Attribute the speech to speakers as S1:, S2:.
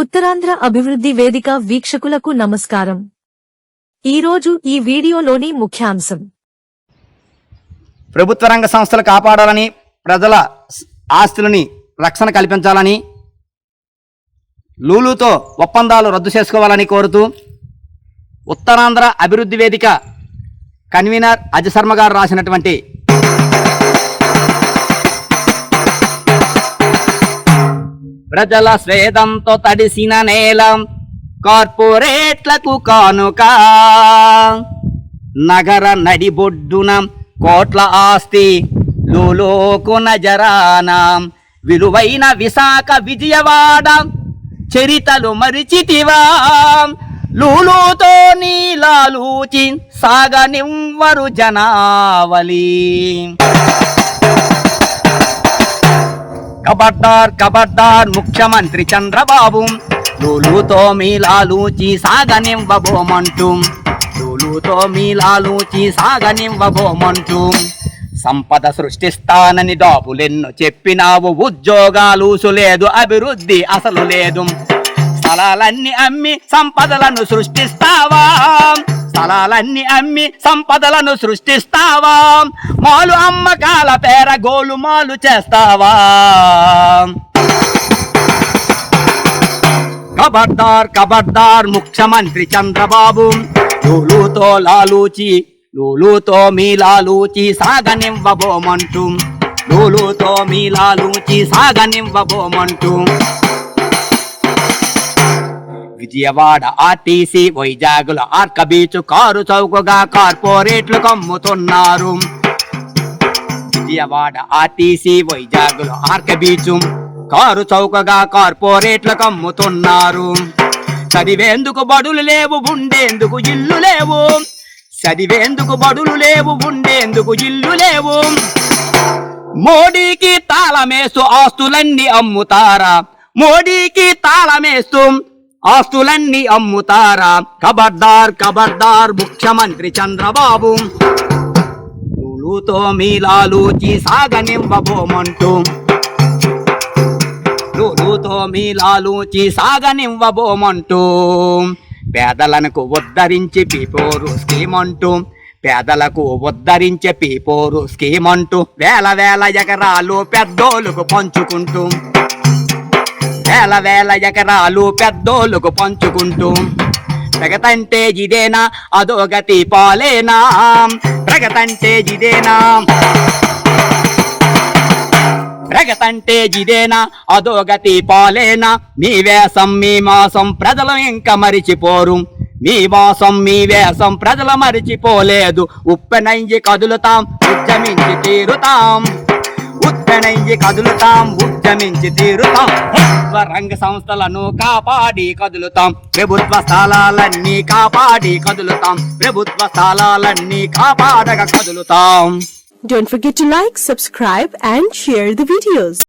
S1: ఉత్తరాంధ్ర అభివృద్ధి వేదిక వీక్షకులకు నమస్కారం. ఈరోజు ఈ వీడియోలోని ముఖ్యాంశం.
S2: ప్రభుత్వ రంగ సంస్థలు కాపాడాలని ప్రజల ఆస్తులని రక్షణ కల్పించాలని లూలుతో ఒప్పందాలు రద్దు చేసుకోవాలని కోరుతూ ఉత్తరాంధ్ర అభివృద్ధి వేదిక కన్వీనర్ అజశర్మ గారు రాసినటువంటి ప్రజల స్వేదంతో తడిసిన నేల కార్పొరేట్లకు కానుక. నగర నడిబొడ్డున కోట్ల ఆస్తి లోలోకు జరానా విలువైన విశాఖ విజయవాడ చరితలు మరిచితివా. లూలుతో నీలాలూచి సాగనివ్వరు జనావలి కబడ్డార్ కబడ్డార్ ముఖ్యమంత్రి చంద్రబాబు. లూలుతో మీలాలూచి సాగనివ్వబోమంటూ. లూలుతో మీలాలూచి సాగనివ్వబోమంటూ. సంపద సృష్టిస్తానని డాబులెన్ను చెప్పినావు ఉద్యోగాలు లేదు అభివృద్ధి అసలు లేదు. స్థలాలన్నీ అమ్మి సంపదలను సృష్టిస్తావా? స్థలాలన్నీ అమ్మి సంపదలను సృష్టిస్తావా? మాలు అమ్మకాల పేర గోలు మాలు చేస్తావా? కబడ్దార్ కబడ్దార్ ముఖ్యమంత్రి చంద్రబాబు. లూలుతో లాలూచి లూలుతో మీ లాలూచి సాగనివ్వబోమంటూ. లూలుతో మీ లాలూచి సాగనివ్వబోమంటూ. విజయవాడ ఆర్టీసీ వైజాగుల ఆర్క బీచ్ కారు చౌకగా కార్పొరేట్లు కమ్ముతున్నారు. విజయవాడ ఆర్టీసీ వైజాగుల ఆర్క బీచ్ కారు చౌకగా కార్పొరేట్లు కమ్ముతున్నారు. చదివేందుకు బడులు లేవు ఉండేందుకు ఇల్లు లేవు. చదివేందుకు బడులు లేవు ఉండేందుకు ఇల్లు లేవు. మోడీకి తాళమేస్తూ ఆస్తులన్నీ అమ్ముతారా? మోడీకి తాళమేస్తూ ఆస్తులన్నీ అమ్ముతారా? కబడ్దార్ కబడ్దార్ ముఖ్యమంత్రి చంద్రబాబు. లూలుతో మీలాలూచి సాగనివ్వబోమంటూ లూలుతో మీలాలూచి సాగనివ్వబోమంటూ పేదలకు ఉద్ధరించి పీపోరు స్కీమ్ అంటూ పేదలకు ఉద్ధరించే పీపోరు స్కీమ్ అంటూ వేల వేల ఎకరాలు పెద్దోళ్ళకు పంచుకుంటూ. వేల వేల ఎకరాలు పెద్దోళ్ళకు పంచుకుంటూ. ప్రగతంటే ఇదేనా? అదోగతి పాలేనా? ప్రగతంటే ఇదేనా? ప్రగతంటే ఇదేనా? అదోగతి పాలేనా? మీ వేసం మీ మాసం ప్రజలు ఇంకా మరిచిపోరు. మీ వాసం మీ వేసం ప్రజలు మరిచిపోలేదు. ఉప్పెనయ్యి కదులుతాం ఉద్యమించి తీరుతాం. ఉప్పెనయ్యి కదులుతాం ఉద్యమించి తీరుతాం. ప్రభుత్వ రంగ సంస్థలను కాపాడి కదులుతాం. ప్రభుత్వ స్థలాలన్నీ కాపాడి కదులుతాం. ప్రభుత్వ స్థలాలన్నీ కాపాడక కదులుతాం.
S3: Don't forget to like, subscribe and share the videos.